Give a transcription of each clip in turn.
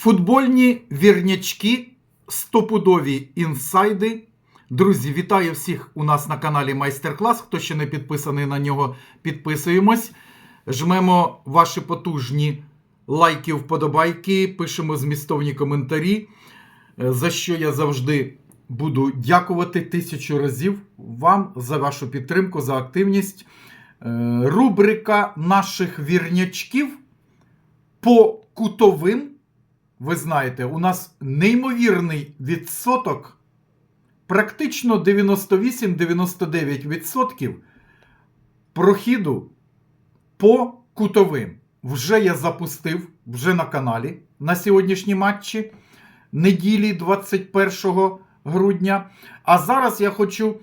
Футбольні вірнячки, стопудові інсайди. Друзі, вітаю всіх у нас на каналі Майстер-клас. Хто ще не підписаний на нього, підписуємось. Жмемо ваші потужні лайки, вподобайки, пишемо змістовні коментарі, е, за що я завжди буду дякувати тисячу разів вам за вашу підтримку, за активність. Е, Рубрика наших вірнячків по кутовим. Ви знаєте, у нас неймовірний відсоток, практично 98-99% прохіду по кутовим. Вже я запустив вже на каналі на сьогоднішні матчі неділі 21 грудня. А зараз я хочу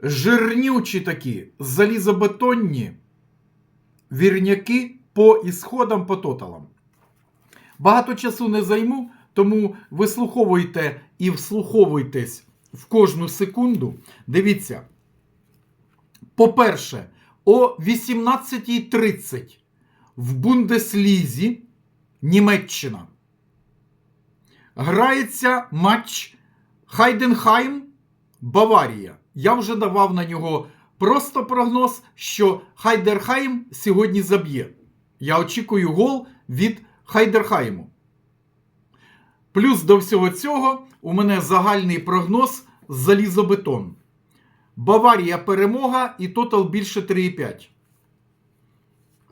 жирнючі такі залізобетонні вірняки по ісходам, по тоталам. Багато часу не займу, тому вислуховуйте і вслуховуйтесь в кожну секунду. Дивіться. По-перше, о 18.30 в Бундеслізі Німеччина грається матч Хайденхайм Баварія. Я вже давав на нього просто прогноз, що Хайдерхайм сьогодні заб'є. Я очікую гол від Хайдерхайму. Плюс до всього цього у мене загальний прогноз залізобетон. Баварія перемога і тотал більше 3,5.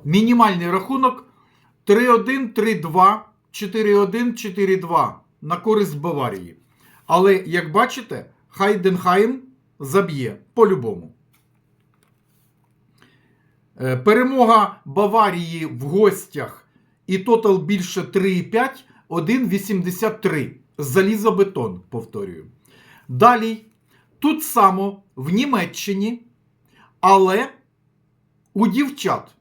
Мінімальний рахунок 3-1, 3-2, 4-1, 4-2 на користь Баварії. Але, як бачите, Хайденхайм заб'є по-любому. Е, Перемога Баварії в гостях і тотал більше 3,5, 1,83. Залізобетон, повторюю. Далі, тут само в Німеччині, але у дівчат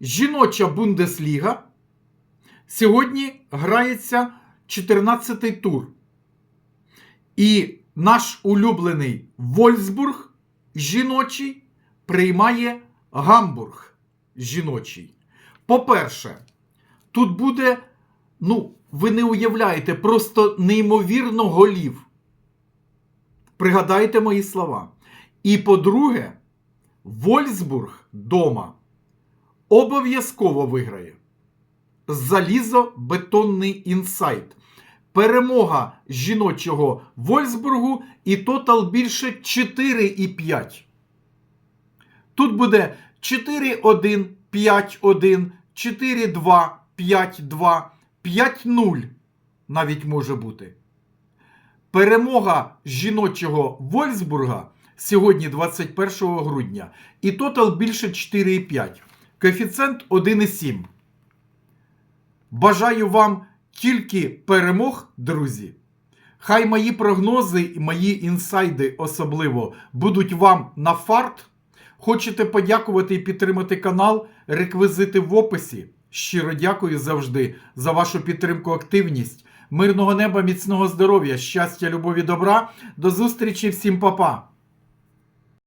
жіноча Бундесліга сьогодні грається 14-й тур. І наш улюблений Вольсбург жіночий приймає Гамбург жіночий. По-перше, тут буде, ну, ви не уявляєте, просто неймовірно голів. Пригадайте мої слова. І по-друге, Вольсбург дома обов'язково виграє. Залізобетонний інсайт. Перемога жіночого Вольсбургу і тотал більше 4,5. Тут буде 4-1, 5-1, 4-2, 5-2, 5-0 навіть може бути. Перемога жіночого Вольсбурга сьогодні 21 грудня. І тотал більше 4,5. Коефіцієнт 1,7. Бажаю вам тільки перемог, друзі. Хай мої прогнози і мої інсайди особливо будуть вам на фарт. Хочете подякувати і підтримати канал? Реквізити в описі. Щиро дякую завжди за вашу підтримку, активність. Мирного неба, міцного здоров'я, щастя, любові, добра. До зустрічі всім, па-па!